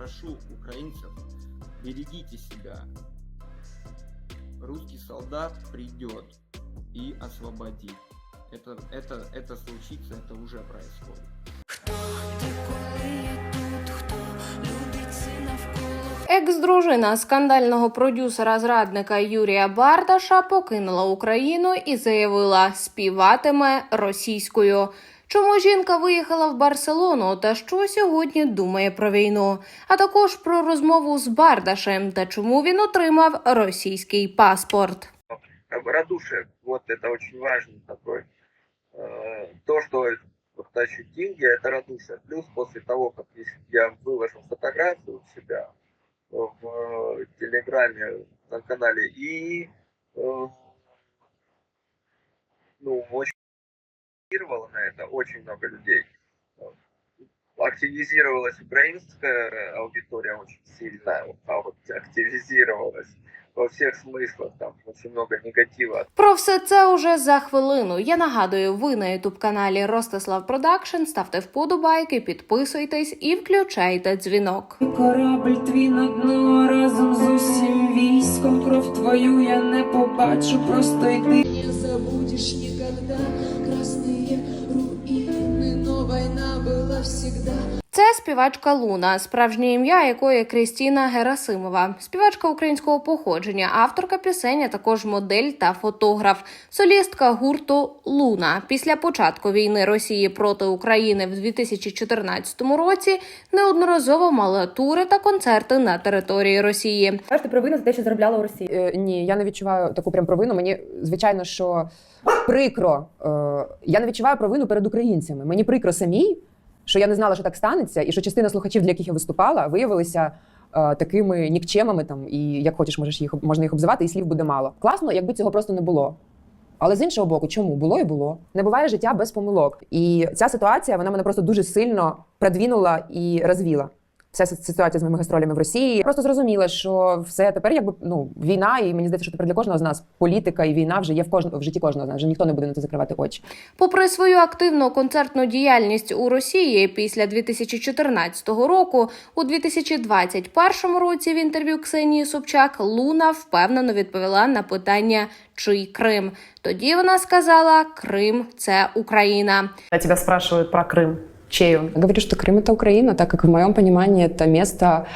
прошу украинцев, берегите себя. Русский солдат придет и освободит. Это, это, это случится, это уже происходит. Екс-дружина скандального продюсера-зрадника Юрія Бардаша покинула Україну і заявила, співатиме російською. Чому жінка виїхала в Барселону та що сьогодні думає про війну? А також про розмову з Бардашем та чому він отримав російський паспорт. как бы радушие. Вот это очень важно такой. э, То, что вот ощутил я, это радушие. Плюс после того, как если я выложил фотографию у себя в э, Телеграме на канале и э, ну, очень реагировало на это очень много людей. Активизировалась украинская аудитория очень сильно, а вот активизировалась во всех смыслах, там очень много негатива Про все це уже за хвилину. Я нагадую, ви на ютуб каналі Ростислав Продакшн. Ставте вподобайки, підписуйтесь і включайте дзвінок. Корабль твій на дно разом з усім військом. Кров твою я не побачу, просто йди. Не забудешь никогда война была всегда. Це співачка Луна, справжнє ім'я якої Крістіна Герасимова, співачка українського походження, авторка пісень, а також модель та фотограф, солістка гурту Луна. Після початку війни Росії проти України в 2014 році неодноразово мала тури та концерти на території Росії. Кажете провину за те, що заробляла у Росії. Е, ні, я не відчуваю таку прям провину. Мені звичайно, що прикро. Е, я не відчуваю провину перед українцями. Мені прикро самій, що я не знала, що так станеться, і що частина слухачів, для яких я виступала, виявилися. е, Такими нікчемами там, і як хочеш, можеш їх можна їх обзивати, і слів буде мало. Класно, якби цього просто не було. Але з іншого боку, чому було і було? Не буває життя без помилок. І ця ситуація вона мене просто дуже сильно продвинула і розвіла. Вся ситуація з моїми гастролями в Росії. Я просто зрозуміла, що все тепер, якби ну війна, і мені здається, що тепер для кожного з нас політика і війна вже є в кожному в житті кожного з нас. Вже ніхто не буде на це закривати очі. Попри свою активну концертну діяльність у Росії після 2014 року, у 2021 році в інтерв'ю Ксенії Собчак Луна впевнено відповіла на питання чий Крим. Тоді вона сказала: Крим це Україна. Когда тебя спрашивают про Крым, чей он? Я говорю, что Крым это Украина, так как в моем понимании это место,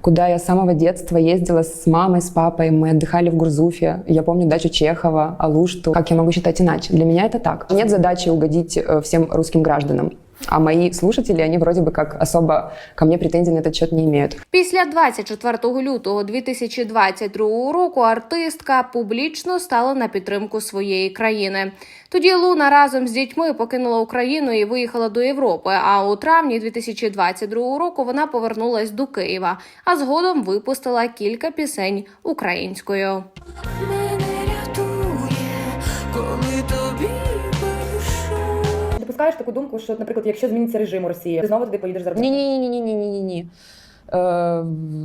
куда я с самого детства ездила с мамой, с папой. Мы отдыхали в Гурзуфе. Я помню дачу Чехова, Алушту. Как я могу считать иначе? Для меня это так. Нет задачи угодить э, всем русским гражданам. А мои слушатели, они вроде бы как особо ко мне претензий на этот счет не имеют. Після 24 лютого 2022 року артистка публічно стала на підтримку своєї країни. Тоді Луна разом з дітьми покинула Україну і виїхала до Європи. А у травні 2022 року вона повернулась до Києва, а згодом випустила кілька пісень українською. Допускаєш таку думку, що, наприклад, якщо зміниться режим у Росії, ти знову туди поїдеш заробляти? Ні, ні, ні, ні, ні, ні, ні,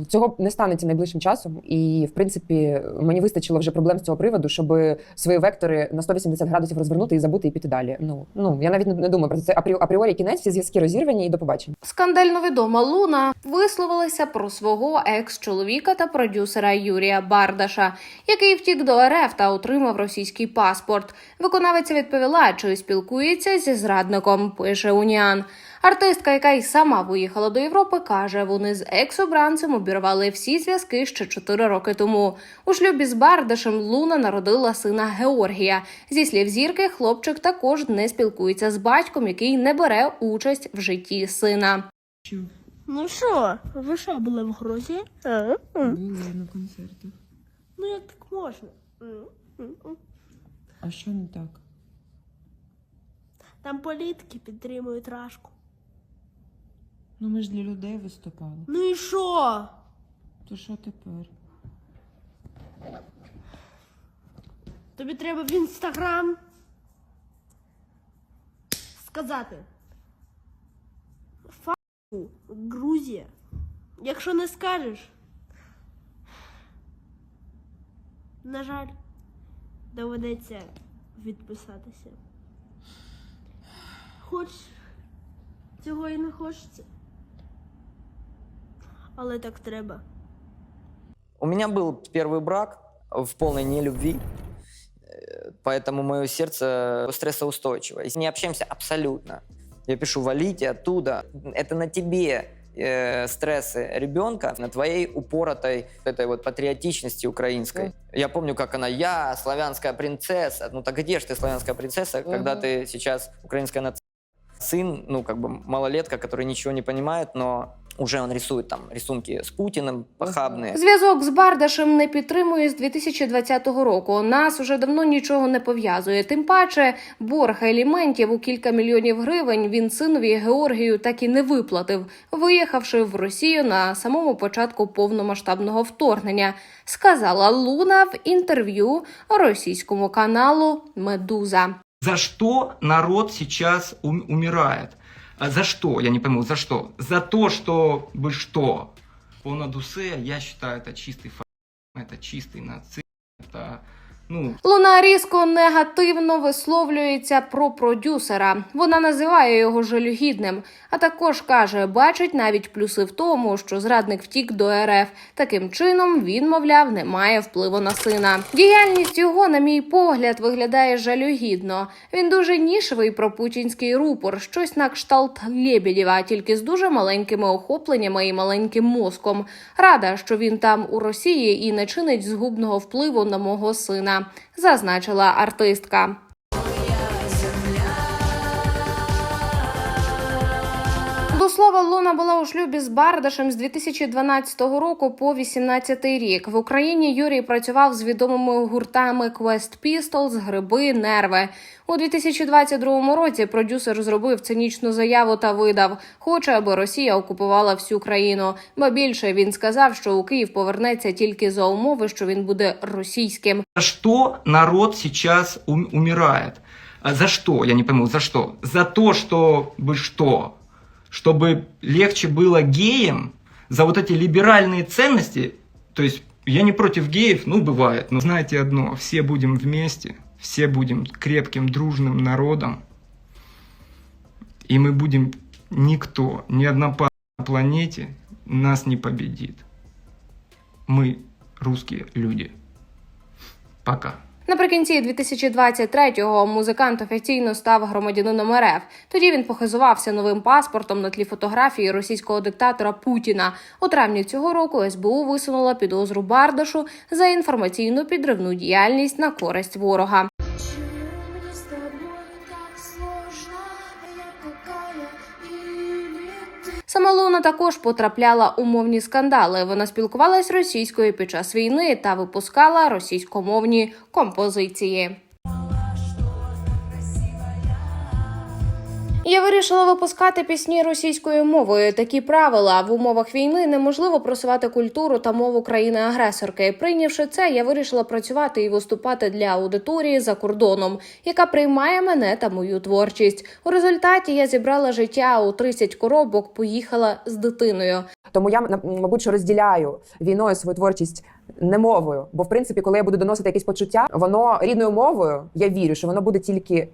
цього не станеться найближчим часом, і в принципі мені вистачило вже проблем з цього приводу, щоб свої вектори на 180 градусів розвернути і забути і піти далі. Ну ну я навіть не, думаю про це. Апрі- апріорі кінець, всі зв'язки розірвані і до побачення. Скандально відома Луна висловилася про свого екс-чоловіка та продюсера Юрія Бардаша, який втік до РФ та отримав російський паспорт. Виконавиця відповіла, чи спілкується зі зрадником. Пише Уніан. Артистка, яка й сама виїхала до Європи, каже, вони з екс-обранцем обірвали всі зв'язки ще 4 роки тому. У шлюбі з Бардашем Луна народила сина Георгія. Зі слів зірки, хлопчик також не спілкується з батьком, який не бере участь в житті сина. Ну що, ви що були в Грузії? Були на концертах. Ну як так можна? М. А що не так? Там політики підтримують рашку. Ну ми ж для людей виступали. Ну і що? То що тепер? Тобі треба в інстаграм сказати. Фу, Грузія. Якщо не скажеш. На жаль, доведеться відписатися. Хоч цього і не хочеться. Але так треба. У меня был первый брак в полной нелюбви, э, поэтому мое сердце стрессоустойчивое. Не общаемся абсолютно. Я пишу, валите оттуда. Это на тебе э, стрессы ребенка, на твоей упоротой этой вот патриотичности украинской. Я помню, как она, я славянская принцесса. Ну так где же ты славянская принцесса, когда Мгм. ты сейчас украинская нация? Сын, ну как бы малолетка, который ничего не понимает, но уже он рисует там рисунки с Путиным похабные. Зв'язок з Бардашем не підтримує з 2020 року. Нас уже давно нічого не пов'язує. Тим паче, борг аліментів у кілька мільйонів гривень він синові Георгію так і не виплатив, виїхавши в Росію на самому початку повномасштабного вторгнення. Сказала Луна в інтерв'ю російському каналу Медуза. За что народ сейчас ум- умирает? А За что? Я не пойму, за что? За то, что вы что? Понад усе, я считаю, это чистый фа... Это чистый нацизм. Это, ну, Луна різко негативно висловлюється про продюсера. Вона називає його жалюгідним, а також каже, бачить навіть плюси в тому, що зрадник втік до РФ. Таким чином він, мовляв, не має впливу на сина. Діяльність його, на мій погляд, виглядає жалюгідно. Він дуже нішевий про путінський рупор, щось на кшталт Лєбєдєва, тільки з дуже маленькими охопленнями і маленьким мозком. Рада, що він там у Росії і не чинить згубного впливу на мого сина, зазначила артистка. Слова, Луна була у шлюбі з Бардашем з 2012 року по 2018 рік. В Україні Юрій працював з відомими гуртами Quest Pistols, Гриби, Нерви. У 2022 році продюсер зробив цинічну заяву та видав: хоче, аби Росія окупувала всю країну. Ба більше він сказав, що у Київ повернеться тільки за умови, що він буде російським. что народ сейчас ум- умирает? А За что? Я не пойму, за что? За то, что вы что? Чтобы легче было геям? За вот эти либеральные ценности? То есть я не против геев, ну бывает. Но знаете одно, все будем вместе, все будем крепким, дружным народом. И мы будем никто, ни одна пара на планете нас не победит. Мы русские люди. Пока. Наприкінці 2023-го музикант офіційно став громадянином РФ. Тоді він похизувався новим паспортом на тлі фотографії російського диктатора Путіна. У травні цього року СБУ висунула підозру Бардашу за інформаційну підривну діяльність на користь ворога. Сама Луна також потрапляла у мовні скандали. Вона спілкувалась російською під час війни та випускала російськомовні композиції. Я вирішила випускати пісні російською мовою. Такі правила в умовах війни неможливо просувати культуру та мову країни-агресорки. Прийнявши це, я вирішила працювати і виступати для аудиторії за кордоном, яка приймає мене та мою творчість. У результаті я зібрала життя у 30 коробок, поїхала з дитиною. Тому я мабуть що розділяю війною свою творчість не мовою. Бо в принципі, коли я буду доносити якісь почуття, воно рідною мовою, я вірю, що воно буде тільки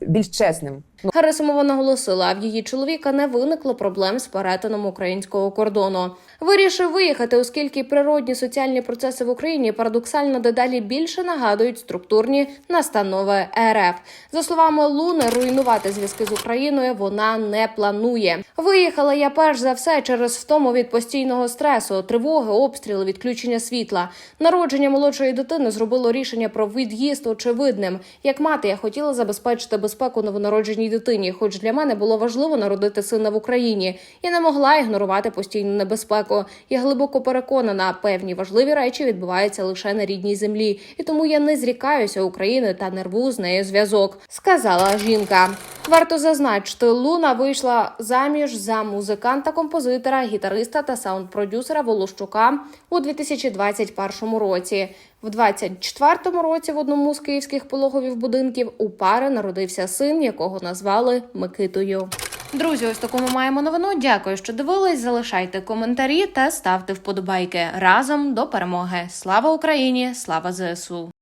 більш чесним. Герасимова наголосила, в її чоловіка не виникло проблем з перетином українського кордону. Вирішив виїхати, оскільки природні соціальні процеси в Україні парадоксально дедалі більше нагадують структурні настанови РФ. За словами Луни, руйнувати зв'язки з Україною вона не планує. Виїхала я перш за все через втому від постійного стресу, тривоги, обстріли, відключення світла. Народження молодшої дитини зробило рішення про від'їзд очевидним. Як мати, я хотіла забезпечити безпеку новонародженій дитині, хоч для мене було важливо народити сина в Україні. Я не могла ігнорувати постійну небезпеку. Я глибоко переконана, певні важливі речі відбуваються лише на рідній землі, і тому я не зрікаюся України та нерву з нею зв'язок, сказала жінка. Варто зазначити, Луна вийшла заміж за музиканта, композитора, гітариста та саунд-продюсера Волощука у 2021 році. В 24-му році в одному з київських пологовів будинків у пари народився син, якого назвали Микитою. Друзі, ось таку ми маємо новину. Дякую, що дивились. Залишайте коментарі та ставте вподобайки разом до перемоги. Слава Україні! Слава ЗСУ!